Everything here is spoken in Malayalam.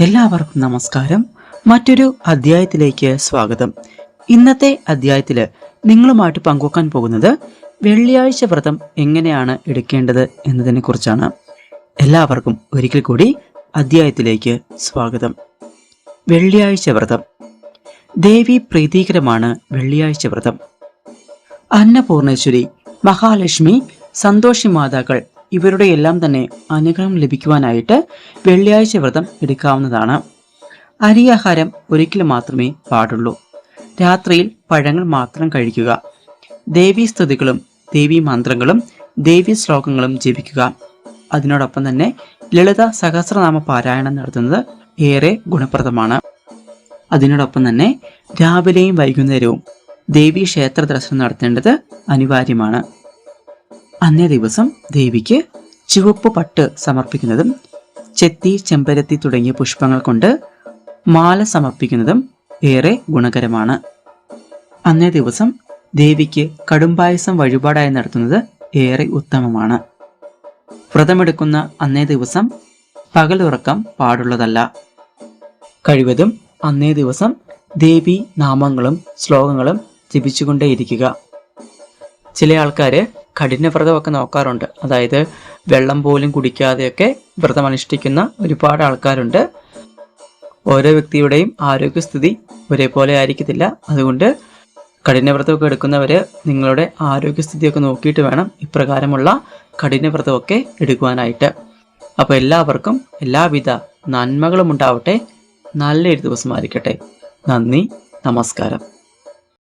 എല്ലാവർക്കും നമസ്കാരം. മറ്റൊരു അധ്യായത്തിലേക്ക് സ്വാഗതം. ഇന്നത്തെ അധ്യായത്തിൽ നിങ്ങളുമായിട്ട് പങ്കുവെക്കാൻ പോകുന്നത് വെള്ളിയാഴ്ച വ്രതം എങ്ങനെയാണ് എടുക്കേണ്ടത് എന്നതിനെ കുറിച്ചാണ്. എല്ലാവർക്കും ഒരിക്കൽ കൂടി അധ്യായത്തിലേക്ക് സ്വാഗതം. വെള്ളിയാഴ്ച വ്രതം. ദേവി പ്രീതികരമാണ് വെള്ളിയാഴ്ച വ്രതം. അന്നപൂർണേശ്വരി മഹാലക്ഷ്മി സന്തോഷി മാതാക്കൾ ഇവരുടെ എല്ലാം തന്നെ അനുഗ്രഹം ലഭിക്കുവാനായിട്ട് വെള്ളിയാഴ്ച വ്രതം എടുക്കാവുന്നതാണ്. അരിയാഹാരം ഒരിക്കലും മാത്രമേ പാടുള്ളൂ. രാത്രിയിൽ പഴങ്ങൾ മാത്രം കഴിക്കുക. ദേവീ സ്തുതികളും ദേവീ മന്ത്രങ്ങളും ദേവീ ശ്ലോകങ്ങളും ജപിക്കുക. അതിനോടൊപ്പം തന്നെ ലളിത സഹസ്രനാമ പാരായണം നടത്തുന്നത് ഏറെ ഗുണപ്രദമാണ്. അതിനോടൊപ്പം തന്നെ രാവിലെയും വൈകുന്നേരവും ദേവീ ക്ഷേത്ര ദർശനം നടത്തേണ്ടത് അനിവാര്യമാണ്. അന്നേ ദിവസം ദേവിക്ക് ചുവപ്പ് പട്ട് സമർപ്പിക്കുന്നതും ചെത്തി ചെമ്പരത്തി തുടങ്ങിയ പുഷ്പങ്ങൾ കൊണ്ട് മാല സമർപ്പിക്കുന്നതും ഏറെ ഗുണകരമാണ്. അന്നേ ദിവസം ദേവിക്ക് കടുംപായസം വഴിപാടായി നടത്തുന്നത് ഏറെ ഉത്തമമാണ്. വ്രതമെടുക്കുന്ന അന്നേ ദിവസം പകലുറക്കം പാടുള്ളതല്ല. കഴിവതും അന്നേ ദിവസം ദേവി നാമങ്ങളും ശ്ലോകങ്ങളും ജപിച്ചുകൊണ്ടേയിരിക്കുക. ചില ആൾക്കാർ കഠിനവ്രതമൊക്കെ നോക്കാറുണ്ട്. അതായത് വെള്ളം പോലും കുടിക്കാതെയൊക്കെ വ്രതം അനുഷ്ഠിക്കുന്ന ഒരുപാട് ആൾക്കാരുണ്ട്. ഓരോ വ്യക്തിയുടെയും ആരോഗ്യസ്ഥിതി ഒരേപോലെ ആയിരിക്കത്തില്ല. അതുകൊണ്ട് കഠിനവ്രതമൊക്കെ എടുക്കുന്നവർ നിങ്ങളുടെ ആരോഗ്യസ്ഥിതിയൊക്കെ നോക്കിയിട്ട് വേണം ഇപ്രകാരമുള്ള കഠിനവ്രതമൊക്കെ എടുക്കുവാനായിട്ട്. അപ്പോൾ എല്ലാവർക്കും എല്ലാവിധ നന്മകളും ഉണ്ടാവട്ടെ. നല്ലൊരു ദിവസമായിരിക്കട്ടെ നന്ദി. നമസ്കാരം.